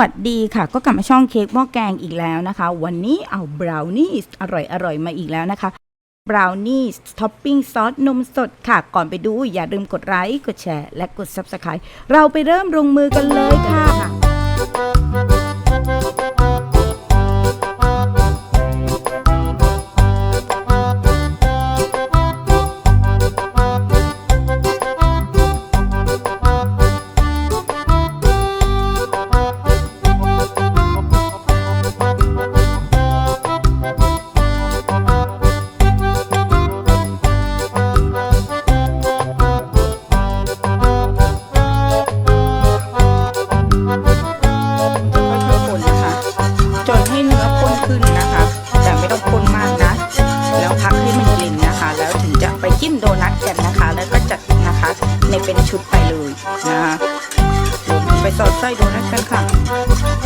วัสดีค่ะ ก็กลับมาช่องเค้กหม้อแกงอีกแล้วนะคะ วันนี้เอาบราวนี่อร่อยอร่อยมาอีกแล้วนะคะบราวนี่ท็อปปิ้งซอสนมสดค่ะ ก่อนไปดูอย่าลืมกดไลค์กดแชร์ และกด Subscribe เราไปเริ่มลงมือกันเลยค่ะ นะคะไปสอดไส้โดนัทกันค่ะ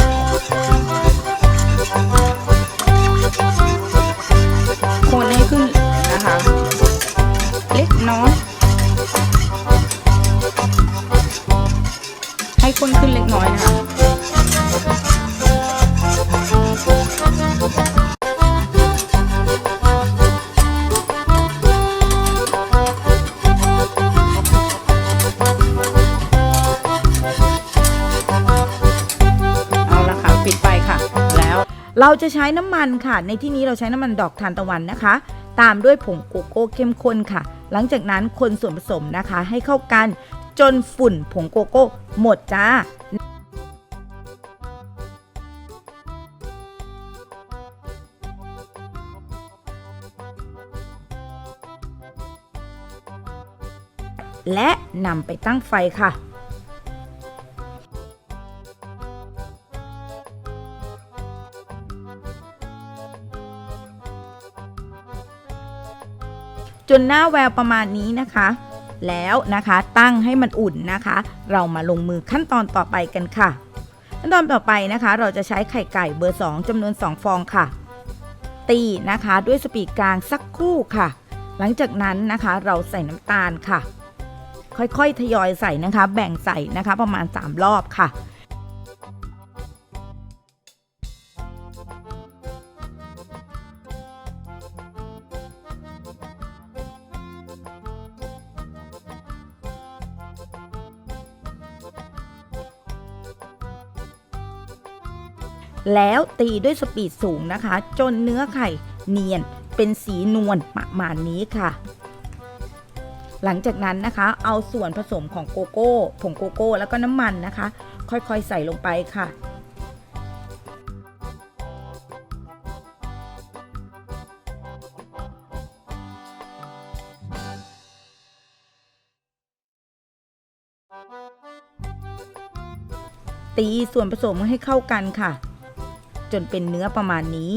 เราจะใช้น้ำมันค่ะ ในที่นี้เราใช้น้ำมันดอกทานตะวันนะคะ ตามด้วยผงโกโก้เข้มข้นค่ะ หลังจากนั้นคนส่วนผสมนะคะ ให้เข้ากันจนฝุ่นผงโกโก้หมดจ้าและนำไปตั้งไฟค่ะ จนหน้าแววประมาณนี้นะคะ แล้วนะคะตั้งให้มันอุ่นนะคะ เรามาลงมือขั้นตอนต่อไปกันค่ะ ขั้นตอนต่อไปนะคะ เราจะใช้ไข่ไก่เบอร์ 2จำนวน 2 ฟองค่ะ ตีนะคะด้วยสปีดกลางสักครู่ค่ะ หลังจากนั้นนะคะเราใส่น้ำตาลค่ะ ค่อยๆทยอยใส่นะคะ แบ่งใส่นะคะประมาณ 3 รอบค่ะ แล้วตีด้วยสปีดสูงนะคะ จนเนื้อไข่เนียนเป็นสีนวลประมาณนี้ค่ะ หลังจากนั้นนะคะ เอาส่วนผสมของโกโก้ผงโกโก้ แล้วก็น้ำมันนะคะ ค่อยๆใส่ลงไปค่ะตีส่วนผสมให้เข้ากันค่ะ จนเป็นเนื้อประมาณนี้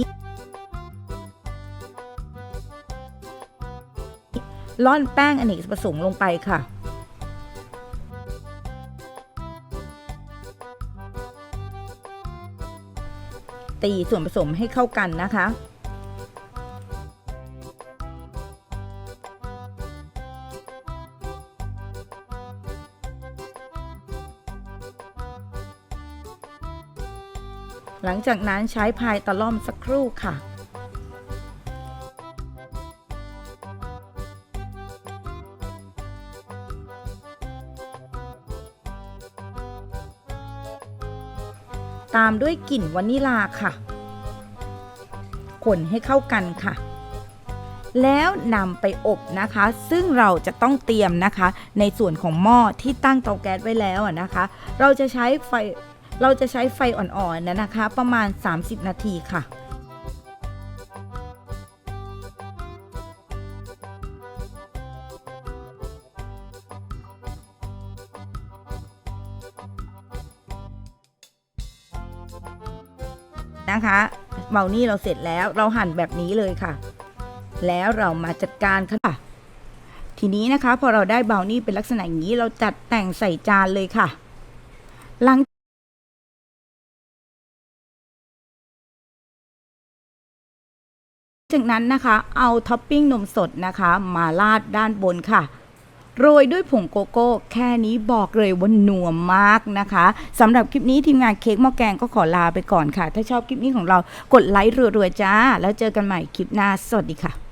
ล่อนแป้งอเนกประสงค์ลงไปค่ะตีส่วนผสมให้เข้ากันนะคะ หลังจากนั้นใช้พายตะล่อมสักครู่ค่ะ ตามด้วยกลิ่นวานิลาค่ะ คนให้เข้ากันค่ะแล้วนำไปอบนะคะ ซึ่งเราจะต้องเตรียมนะคะ ในส่วนของหม้อที่ตั้งเตาแก๊สไว้แล้วนะคะ เราจะใช้ไฟ เราจะใช้ไฟอ่อนๆนะนะคะ ประมาณ 30 นาทีค่ะนะคะเบานี่เราเสร็จแล้วเราหั่นแบบนี้เลยค่ะ แล้วเรามาจัดการค่ะ ทีนี้นะคะ พอเราได้เบานี่เป็นลักษณะอย่างนี้เราจัดแต่งใส่จานเลยค่ะ หลัง จากนั้นนะคะ เอาท็อปปิ้งนมสดนะคะ มาราดด้านบนค่ะ โรยด้วยผงโกโก้ แค่นี้บอกเลยว่านัวมากนะคะสำหรับคลิปนี้ทีมงานเค้กหม้อแกงก็ขอลาไปก่อนค่ะ ถ้าชอบคลิปนี้ของเรากดไลค์รัวๆจ้า แล้วเจอกันใหม่คลิปหน้า สวัสดีค่ะ